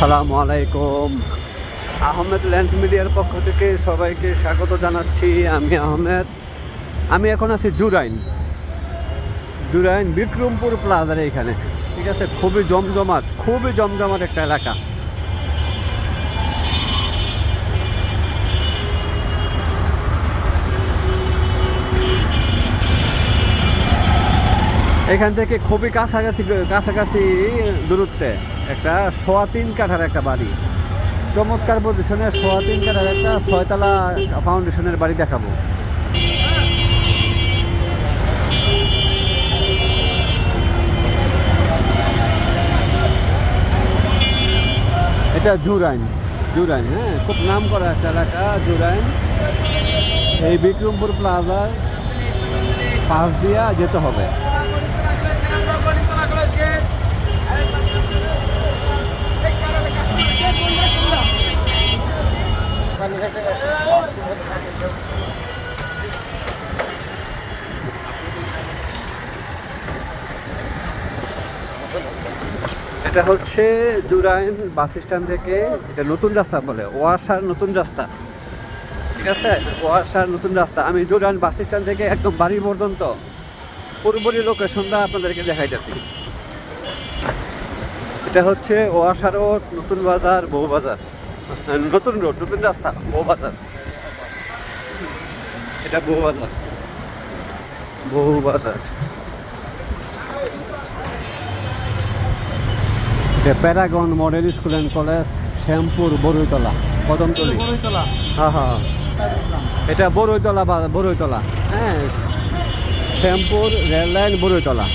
আসসালামু আলাইকুম। আহমেদ ল্যান্ড মিডিয়ার পক্ষ থেকে সবাইকে স্বাগত জানাচ্ছি, আমি আহমেদ। আমি এখন আছি জুরাইন। জুরাইন বিক্রমপুর প্লাজার এখানে। ঠিক আছে? খুবই জমজমাট খুবই জমজমাট একটা এলাকা। এখান থেকে খুবই কাছাকাছি কাছাকাছি দূরত্বে একটা সোয়া তিন কাঠার একটা বাড়ি। চমৎকার পজিশনের সোয়া তিন কাঠার একটা ছয়তলা ফাউন্ডেশনের বাড়ি দেখাবো। এটা জুরাইন জুরাইন হ্যাঁ খুব নাম করা একটা এলাকা, জুরাইন। এই বিক্রমপুর প্লাজার পাশ দিয়া যেতে হবে। এটা হচ্ছে জুরাইন বাস স্ট্যান্ড থেকে এটা নতুন রাস্তা বলে ওয়াসার নতুন রাস্তা। ঠিক আছে? ওয়াসার নতুন রাস্তা। আমি জুরাইন বাস স্ট্যান্ড থেকে একদম বাড়ি পর্যন্ত পুরোপুরি লোকেশনটা আপনাদেরকে দেখাই দেখাইতেছি। এটা হচ্ছে ওয়াসা রোড নতুন বাজার, বউ বাজার। নতুন রোড নতুন রাস্তা বউ বাজার এটা বউ বাজার বউ বাজার Paragon model school and college Shyampur Baruitala Kadamtali হ্যাঁ হ্যাঁ। এটা বরুইতলা বা বরুইতলা। হ্যাঁ। Shyampur rail line Baruitala.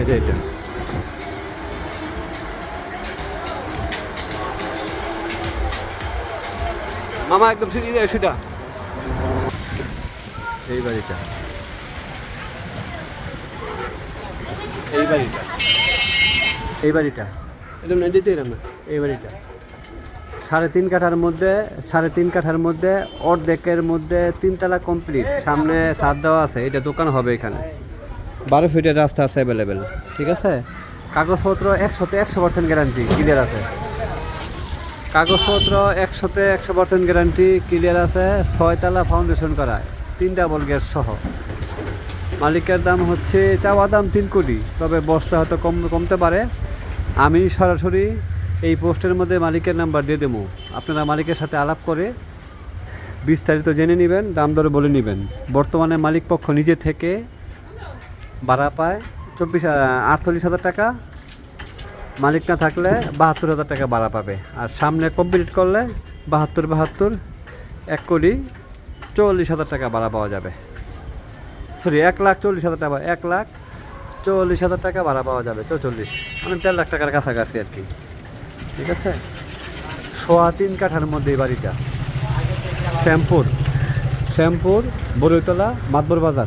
এটা এটা। মামা একদম সিঁড়ি দেয় সেটা এই বাড়িটা। এই বাড়িটা। এই বাড়িটা। একদম না দিতে এই বাড়িটা। সাড়ে তিন কাঠার মধ্যে সাড়ে তিন কাঠার মধ্যে অর্ধেকের মধ্যে তিনতলা কমপ্লিট সামনে ছাদ দেওয়া আছে এটা দোকান হবে এখানে। বারো ফিটের রাস্তা আছে অ্যাভেলেবেল ঠিক আছে? কাগজপত্র একশোতে একশো পার্সেন্ট গ্যারান্টি ক্লিয়ার আছে। কাগজপত্র একশোতে একশো পার্সেন্ট গ্যারান্টি ক্লিয়ার আছে। ছয়তলা ফাউন্ডেশন করা, তিনটা বল গ্যাস সহ। মালিকের দাম হচ্ছে, চাওয়া দাম তিন কোটি, তবে বস্তা হয়তো কম, কমতে পারে। আমি সরাসরি এই পোস্টের মধ্যে মালিকের নাম্বার দিয়ে দেবো। আপনারা মালিকের সাথে আলাপ করে বিস্তারিত জেনে নেবেন, দাম দরে বলে নেবেন। বর্তমানে মালিক পক্ষ নিজে থেকে ভাড়া পায় চব্বিশ আটচল্লিশ হাজার টাকা। মালিক না থাকলে বাহাত্তর হাজার টাকা ভাড়া পাবে। আর সামনে কমপ্লিট করলে বাহাত্তর বাহাত্তর, এক কোটি চল্লিশ হাজার টাকা ভাড়া পাওয়া যাবে। সরি এক লাখ চল্লিশ হাজার টাকা, এক লাখ চল্লিশ হাজার টাকা ভাড়া পাওয়া যাবে, চৌচল্লিশ। মানে দেড় লাখ টাকার কাছাকাছি আর কি। ঠিক আছে? সোয়া তিন কাঠার মধ্যে এই বাড়িটা। শ্যামপুর শ্যামপুর বরৈতলা মাতবর বাজার।